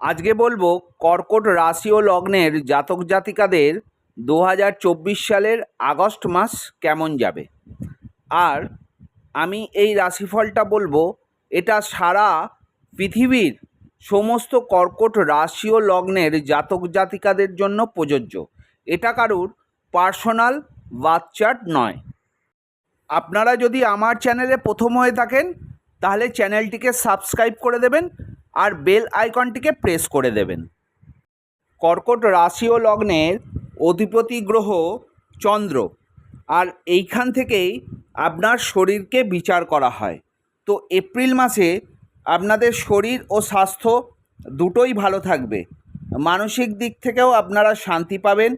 আজকে বলব কর্কট রাশি ও লগ্নের জাতক জাতিকাদের দু হাজার চব্বিশ সালের আগস্ট মাস কেমন যাবে? আর আমি এই রাশিফলটা বলব, এটা সারা পৃথিবীর সমস্ত কর্কট রাশি ও লগ্নের জাতক জাতিকাদের জন্য প্রযোজ্য। এটা কারুর? পার্সোনাল বাচ্চার নয়। আপনারা যদি আমার চ্যানেলে প্রথম হয়ে থাকেন, তাহলে চ্যানেলটিকে সাবস্ক্রাইব করে দেবেন আর বেল আইকনটিকে প্রেস করে দেবেন। কর্কট রাশি ও লগ্নের অধিপতি গ্রহ চন্দ্র। আর এইখান থেকেই আপনার শরীরকে বিচার করা হয়। তো এপ্রিল মাসে আপনাদের শরীর ও স্বাস্থ্য দুটোই ভালো থাকবে। মানসিক দিক থেকেও আপনারা শান্তি পাবেন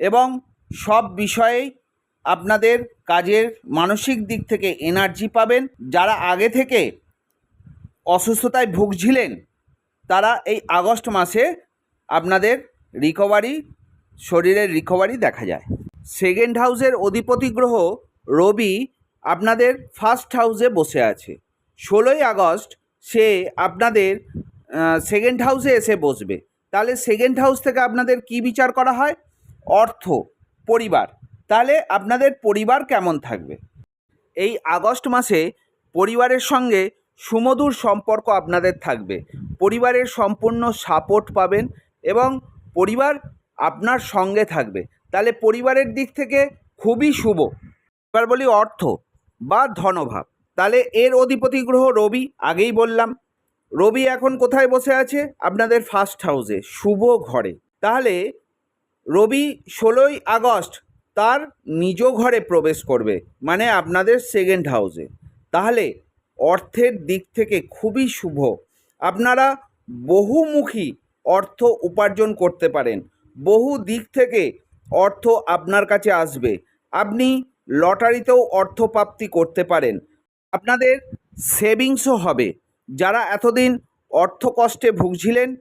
এবং সব বিষয়েই আপনাদের কাজের মানসিক দিক থেকে এনার্জি পাবেন। যারা আগে থেকে অসুস্থতায় ভুগছিলেন, তারা এই আগস্ট মাসে আপনাদের রিকভারি শরীরের রিকভারি দেখা যায়। সেকেন্ড হাউসের অধিপতি গ্রহ রবি আপনাদের ফার্স্ট হাউসে বসে আছে। ষোলোই আগস্ট সে আপনাদের সেকেন্ড হাউসে এসে বসবে। তাহলে সেকেন্ড হাউস থেকে আপনাদের কি বিচার করা হয়? অর্থ, পরিবার। তাহলে আপনাদের পরিবার কেমন থাকবে? এই আগস্ট মাসে পরিবারের সঙ্গে সুমধুর সম্পর্ক আপনাদের থাকবে। পরিবারের সম্পূর্ণ সাপোর্ট পাবেন এবং পরিবার আপনার সঙ্গে থাকবে। তাহলে পরিবারের দিক থেকে খুবই শুভ। এবার বলি অর্থ বা ধনভাব। তাহলে এর অধিপতি গ্রহ রবি, আগেই বললাম। রবি এখন কোথায় বসে আছে? আপনাদের ফার্স্ট হাউসে শুভ ঘরে। তাহলে রবি ষোলোই আগস্ট তার নিজ ঘরে প্রবেশ করবে মানে আপনাদের সেকেন্ড হাউসে তাহলে অর্থের দিক থেকে খুবই শুভ। আপনারা বহুমুখী অর্থ উপার্জন করতে পারেন। বহু দিক থেকে অর্থ আপনার কাছে আসবে। আপনি লটারিতেও অর্থপ্রাপ্তি করতে পারেন। আপনাদের সেভিংসও হবে। যারা এতদিন অর্থ কষ্টে ভুগছিলেন,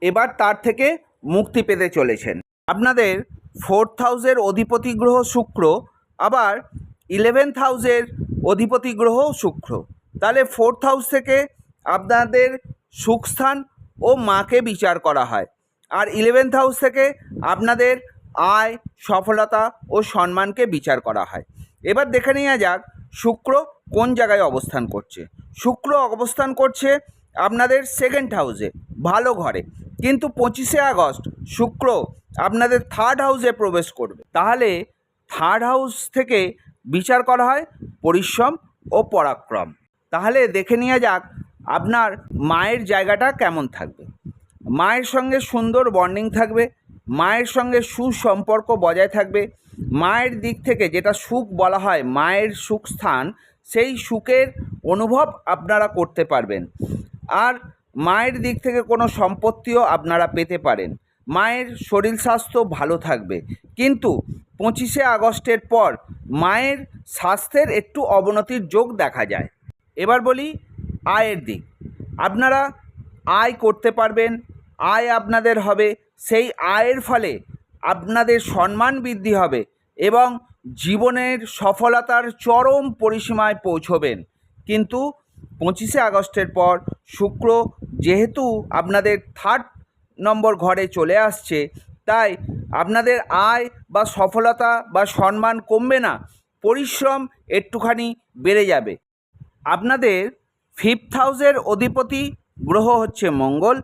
এবার তার থেকে মুক্তি পেতে চলেছেন। আপনাদের ফোর্থ হাউসের অধিপতি গ্রহ শুক্র, আবার ইলেভেন্থ হাউসের অধিপতি গ্রহ শুক্র। তাহলে ফোর্থ হাউস থেকে আপনাদের সুখস্থান ও মাকে বিচার করা হয়। আর ইলেভেন্থ হাউস থেকে আপনাদের আয়, সফলতা ও সম্মানকে বিচার করা হয়। এবার দেখে নেওয়া যাক শুক্র কোন জায়গায় অবস্থান করছে। শুক্র অবস্থান করছে আপনাদের সেকেন্ড হাউসে ভালো ঘরে। কিন্তু পঁচিশে আগস্ট শুক্র আপনাদের থার্ড হাউসে প্রবেশ করবে। তাহলে থার্ড হাউস থেকে বিচার করা হয় পরিশ্রম ও পরাক্রম। তাহলে দেখে নেওয়া যাক আপনার মায়ের জায়গাটা কেমন থাকবে। মায়ের সঙ্গে সুন্দর বন্ডিং থাকবে, মায়ের সঙ্গে সুসম্পর্ক বজায় থাকবে, মায়ের দিক থেকে যেটা সুখ বলা হয়, মায়ের সুখ স্থান, সেই সুখের অনুভব আপনারা করতে পারবেন। আর মায়ের দিক থেকে কোনো সম্পত্তিও আপনারা পেতে পারেন। মায়ের শরীর স্বাস্থ্য ভালো থাকবে। কিন্তু পঁচিশে আগস্টের পর মায়ের স্বাস্থ্যের একটু অবনতির যোগ দেখা যায়। এবার বলি আয়ের দিক। আপনারা আয় করতে পারবেন, আয় আপনাদের হবে, সেই আয়ের ফলে আপনাদের সম্মান বৃদ্ধি হবে এবং জীবনের সফলতার চরম পরিসীমায় পৌঁছবেন। কিন্তু পঁচিশে আগস্টের পর শুক্র যেহেতু আপনাদের থার্ড নম্বর ঘরে চলে আসছে, তাই আপনাদের আয় বা সফলতা বা সম্মান কমবে না, পরিশ্রম একটুখানি বেড়ে যাবে। আপনাদের ফিফথ হাউসের অধিপতি গ্রহ হচ্ছে মঙ্গল,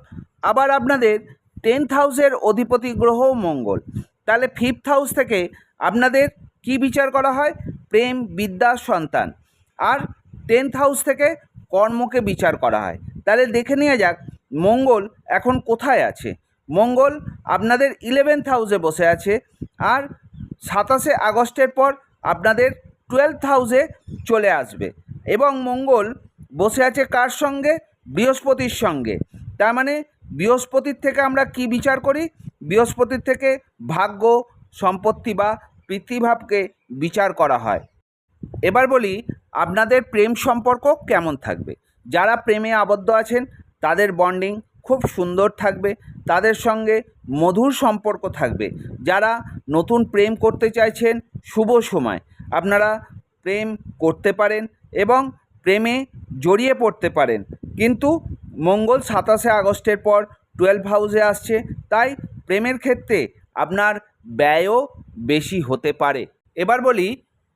আবার আপনাদের টেন্থ হাউসের অধিপতি গ্রহও মঙ্গল। তাহলে ফিফথ হাউস থেকে আপনাদের কি বিচার করা হয়? প্রেম, বিদ্যা, সন্তান। আর টেন্থ হাউস থেকে কর্মকে বিচার করা হয়। তাহলে দেখে নেওয়া যাক, মঙ্গল এখন কোথায় আছে? মঙ্গল আপনাদের ইলেভেন্থ হাউসে বসে আছে, আর সাতাশে আগস্টের পর আপনাদের টুয়েলভ হাউসে চলে আসবে। এবং মঙ্গল বসে আছে কার সঙ্গে? বৃহস্পতির সঙ্গে। তার মানে বৃহস্পতির থেকে আমরা কি বিচার করি? বৃহস্পতির থেকে ভাগ্য, সম্পত্তি বা পৃথিভাবকে বিচার করা হয়। এবার বলি, আপনাদের প্রেম সম্পর্ক কেমন থাকবে? যারা প্রেমে আবদ্ধ আছেন, তাদের বন্ডিং খুব সুন্দর থাকবে, তাদের সঙ্গে মধুর সম্পর্ক থাকবে। যারা নতুন প্রেম করতে চাইছেন, শুভ সময়। আপনারা প্রেম করতে পারেন এবং প্রেমে জড়িয়ে পড়তে পারেন। কিন্তু মঙ্গল সাতাশে আগস্টের পর টুয়েলভ হাউসে আসছে, তাই প্রেমের ক্ষেত্রে আপনার ব্যয়ও বেশি হতে পারে। এবার বলি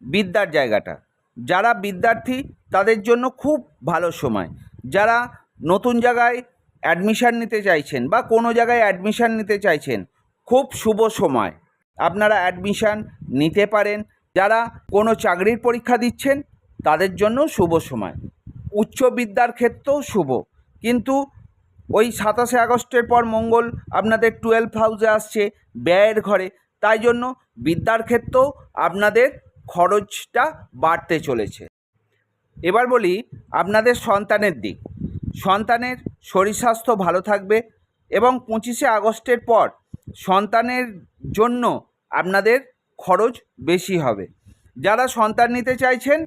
বিদ্যার জায়গাটা। যারা বিদ্যার্থী, তাদের জন্য খুব ভালো সময়। যারা নতুন জায়গায় অ্যাডমিশান নিতে চাইছেন বা কোনো জায়গায় অ্যাডমিশান নিতে চাইছেন, খুব শুভ সময়। আপনারা অ্যাডমিশান নিতে পারেন যারা কোনো চাকরির পরীক্ষা দিচ্ছেন, তাদের জন্য শুভ সময়। উচ্চ বিদ্যার ক্ষেত্রেও শুভ। কিন্তু ওই সাতাশে আগস্টের পর মঙ্গল আপনাদের টুয়েলভ হাউসে আসছে, ব্যয়ের ঘরে। তাই জন্য বিদ্যার ক্ষেত্রেও আপনাদের খরচটা বাড়তে চলেছে। এবার বলি আপনাদের সন্তানের দিক। সন্তানের শরীর স্বাস্থ্য ভালো থাকবে এবং পঁচিশে আগস্টের পর সন্তানের জন্য আপনাদের খরচ বেশি হবে। যারা সন্তান নিতে চাইছেন,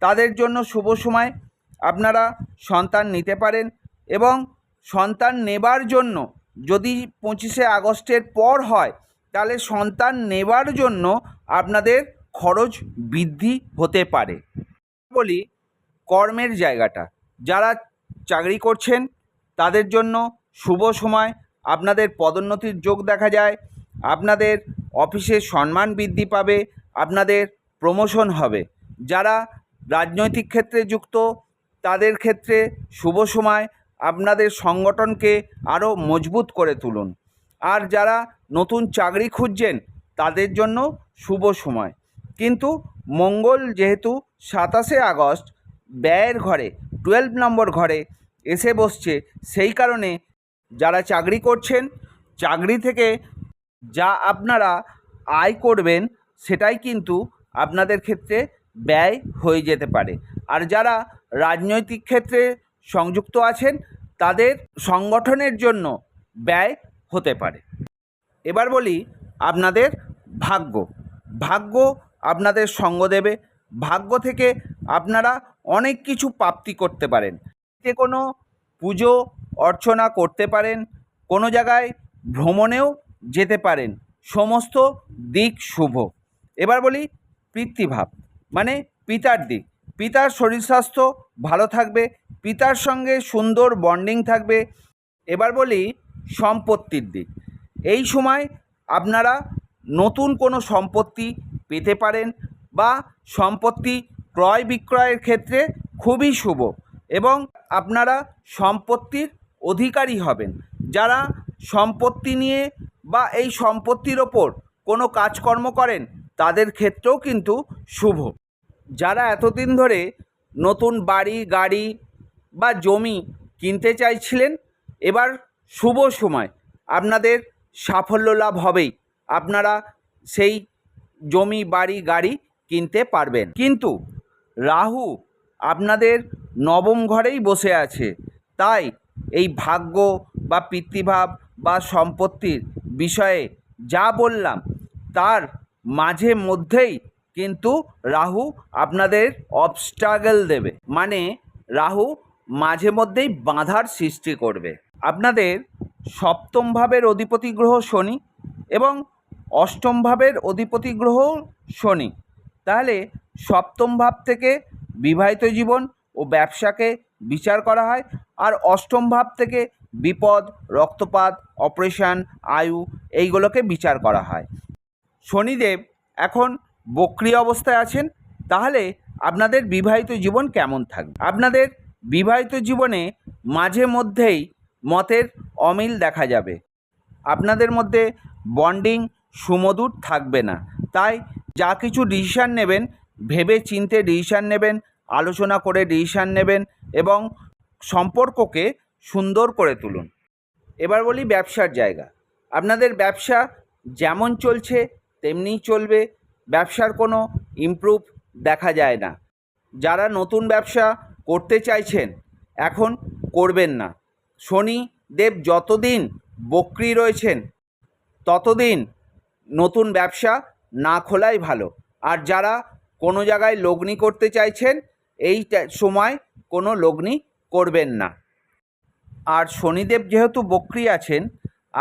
তাদের জন্য শুভ সময়। আপনারা সন্তান নিতে পারেন এবং সন্তান নেবার জন্য যদি পঁচিশে আগস্টের পর হয়, তাহলে সন্তান নেবার জন্য আপনাদের খরচ বৃদ্ধি হতে পারে। বলি, কর্মের জায়গাটা। যারা চাকরি করছেন, তাদের জন্য শুভ সময়। আপনাদের পদোন্নতির যোগ দেখা যায়। আপনাদের অফিসের সম্মান বৃদ্ধি পাবে, আপনাদের প্রমোশন হবে। যারা রাজনৈতিক ক্ষেত্রে যুক্ত, তাদের ক্ষেত্রে শুভ সময় আপনাদের সংগঠনকে আরও মজবুত করে তুলুন। আর যারা নতুন চাকরি খুঁজছেন, তাদের জন্য শুভ সময়। কিন্তু মঙ্গল যেহেতু সাতাশে আগস্ট, ব্যয়ের ঘরে টুয়েলভ নম্বর ঘরে এসে বসছে, সেই কারণে যারা চাকরি করছেন, চাকরি থেকে যা আপনারা আয় করবেন, সেটাই কিন্তু আপনাদের ক্ষেত্রে ব্যয় হয়ে যেতে পারে। আর যারা রাজনৈতিক ক্ষেত্রে সংযুক্ত আছেন, তাদের সংগঠনের জন্য ব্যয় হতে পারে। এবার বলি আপনাদের ভাগ্য। ভাগ্য আপনাদের সঙ্গ দেবে। ভাগ্য থেকে আপনারা অনেক কিছু প্রাপ্তি করতে পারেন। যে কোনো পুজো অর্চনা করতে পারেন। কোনো জায়গায় ভ্রমণেও যেতে পারেন। সমস্ত দিক শুভ। এবার বলি পিতৃভাব মানে পিতার দিক। পিতার শরীর স্বাস্থ্য ভালো থাকবে, পিতার সঙ্গে সুন্দর বন্ডিং থাকবে। এবার বলি সম্পত্তির দিক। এই সময় আপনারা নতুন কোনো সম্পত্তি পেতে পারেন বা সম্পত্তি ক্রয় বিক্রয়ের ক্ষেত্রে খুবই শুভ এবং আপনারা সম্পত্তির অধিকারী হবেন। যারা সম্পত্তি নিয়ে বা এই সম্পত্তির ওপর কোনো কাজকর্ম করেন, তাদের ক্ষেত্রেও কিন্তু শুভ। যারা এতদিন ধরে নতুন বাড়ি, গাড়ি বা জমি কিনতে চাইছিলেন, এবার শুভ সময়। আপনাদের সাফল্য লাভ হবেই। আপনারা সেই জমি, বাড়ি, গাড়ি কিনতে পারবেন। কিন্তু রাহু আপনাদের নবম ঘরেই বসে আছে। তাই এই ভাগ্য বা পিতৃভাব বা সম্পত্তির বিষয়ে যা বললাম, তার মাঝে মধ্যেই কিন্তু রাহু আপনাদের অবস্ট্রাগল দেবে। মানে রাহু মাঝে মধ্যেই বাধার সৃষ্টি করবে। আপনাদের সপ্তম ভাবের অধিপতি গ্রহ শনি এবং অষ্টম ভাবের অধিপতি গ্রহ শনি। তাহলে সপ্তম ভাব থেকে বিবাহিত জীবন ও ব্যবসাকে বিচার করা হয় আর অষ্টম ভাব থেকে বিপদ, রক্তপাত, অপারেশান, আয়ু এইগুলোকে বিচার করা হয়। শনিদেব এখন বক্রি অবস্থায় আছেন, তাহলে আপনাদের বিবাহিত জীবন কেমন থাকবে? আপনাদের বিবাহিত জীবনে মাঝে মধ্যেই মতের অমিল দেখা যাবে। আপনাদের মধ্যে বন্ডিং সুমধুর থাকবে না। তাই যা কিছু ডিসিশান নেবেন ভেবে চিনতে ডিসিশান নেবেন, আলোচনা করে ডিসিশান নেবেন এবং সম্পর্ককে সুন্দর করে তুলুন। এবার বলি ব্যবসার জায়গা। আপনাদের ব্যবসা যেমন চলছে তেমনিই চলবে। ব্যবসার কোনো ইমপ্রুভ দেখা যায় না। যারা নতুন ব্যবসা করতে চাইছেন, এখন করবেন না। শনি দেব যতদিন বক্রি রয়েছেন, ততদিন নতুন ব্যবসা না খোলাই ভালো। আর যারা কোনো জায়গায় লগ্নি করতে চাইছেন এই সময় কোনো লগ্নি করবেন না। আর শনিদেব যেহেতু বক্রি আছেন,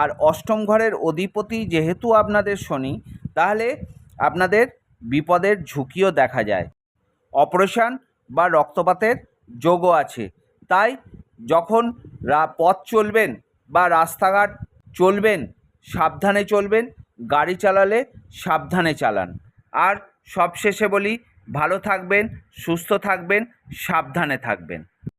আর অষ্টম ঘরের অধিপতি যেহেতু আপনাদের শনি, তাহলে আপনাদের বিপদের ঝুঁকিও দেখা যায়। অপারেশান বা রক্তপাতের যোগও আছে। তাই যখন পথ চলবেন বা রাস্তাঘাট চলবেন, সাবধানে চলবেন, গাড়ি চালালে সাবধানে চালান। আর সবশেষে বলি, ভালো থাকবেন, সুস্থ থাকবেন, সাবধানে থাকবেন।